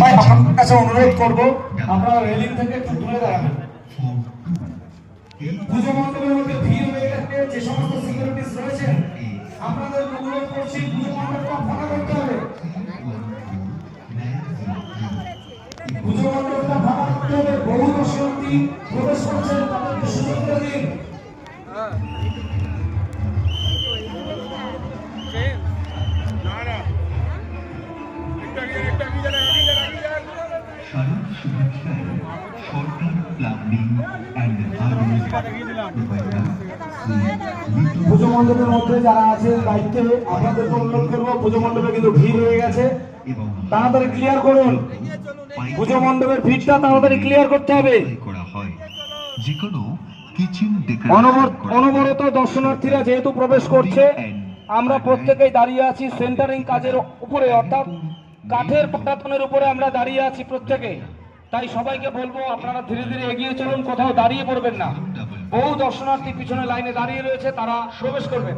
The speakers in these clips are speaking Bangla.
ভাই, আপনাদের কাছে অনুরোধ করব, আপনারা রেলিং থেকে একটু দূরে দাঁড়াবেন। পুজো মণ্ডপের মধ্যে ভিড় হয়ে গেছে যে সমস্ত সিকিউরিটিস রয়েছেন, আপনাদের অনুরোধ করছি, পুজো মণ্ডপটা ফাঁকা করতে হবে। পুজো মণ্ডপটা ফাঁকা করতে হবে, বহু দর্শনার্থী প্রবেশ করছেন তাদেরকে সুযোগ করে দিন শারদ শুভেচ্ছায় Sarkar plumbing and hardware provider Shri Litu পুজো মণ্ডপের মধ্যে যারা আছেন, দায়িত্বে আপনাদেরকে অনুরোধ করব পুজো মণ্ডপে কিন্তু ভিড় হয়ে গেছে। তাড়াতাড়ি ক্লিয়ার করুন। পুজো মণ্ডপের ভিড়টা তাড়াতাড়ি ক্লিয়ার করতে হবে। অনবরত দর্শনার্থীরা যেহেতু প্রবেশ করছে, আমরা প্রত্যেকেই দাঁড়িয়ে আছি সেন্টারিং কাজের উপরে, অর্থাৎ কাঠের পাটাতনের উপরে আমরা দাঁড়িয়ে আছি প্রত্যেকে। তাই সবাইকে বলব, আপনারা ধীরে ধীরে এগিয়ে চলুন, কোথাও দাঁড়িয়ে পড়বেন না। বহু দর্শনার্থী পিছনে লাইনে দাঁড়িয়ে রয়েছে, তারা প্রবেশ করবেন।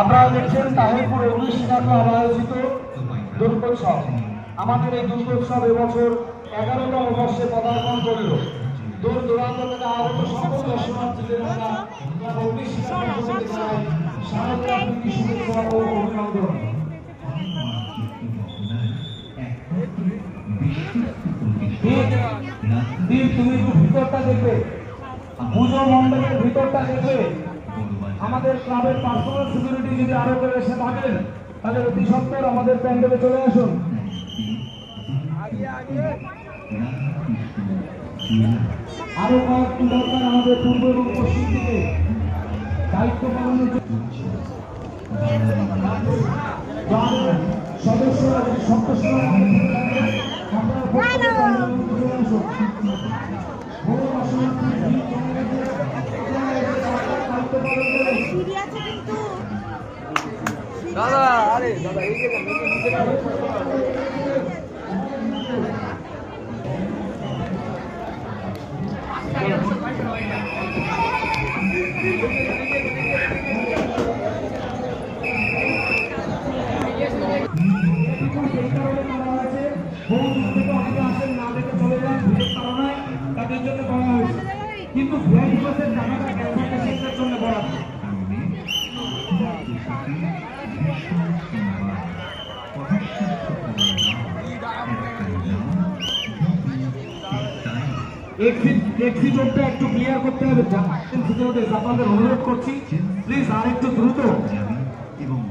আপনারা দেখছেন তাহিরপুরে উনিশ আয়োজিত দুর্গোৎসব। আমাদের এই দুর্গোৎসব এবছর এগারোতম বর্ষে পদার্পণ করল। দূর দূরান্ত থেকে আগত সকল দর্শনার্থীদের আমরা শুভেচ্ছা ও অভিনন্দন? তুমি ভিতরটা দেখবে। পুজো মণ্ডপের ভিতরটা দেখবে। আমাদের ক্লাবের পার্সোনাল সিকিউরিটি যদি আরও কেউ এসে থাকেন তাহলে অতি সত্তর আমাদের প্যান্ডেলে চলে আসুন। আরও কয়েকটি দরকার আমাদের পূর্ব এবং পশ্চিম দিকে। দায়িত্ব পালনের সদস্যরা যদি সদস্যরা আপনারা প্রত্যেকে প্যান্ডেলের মধ্যে চলে আসুন বড় দর্শনার্থী ভিড় জমে গেছে। আপনারা এসে দায়িত্ব পালন করুন। সিঁড়ি আছে কিন্তু সেই কারণে করা হয়েছে বহু দূর থেকে অনেকে আসেন না দেখে চলে যান ভিড়ের কারণে তাদের জন্য করা হয়েছে কিন্তু ভিআইপি বাসের জায়গাটা ক্যান্সার পেশেন্টের জন্য বরাদ্দ একটু ক্লিয়ার করতে হবে। আপনাদের অনুরোধ করছি প্লিজ আর একটু দ্রুত।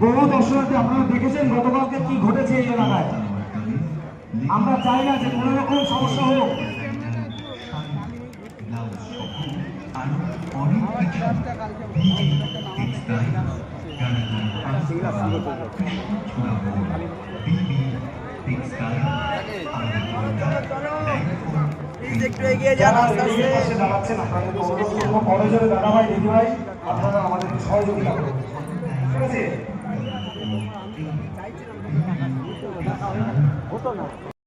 বহু দর্শনার্থী আপনারা দেখেছেন গতকালকে কি ঘটেছে এই আমরা চাই না যে কোনো রকম সমস্যা হোক। টেক্সটাইল একটু এগিয়ে যান যারা আস্তে আস্তে দাঁড়াচ্ছেন আপনাদের অনুরোধ করব দাদা ভাই দিদি ভাই আপনারা আমাদেরকে সহযোগিতা করুন। ঠিক আছে?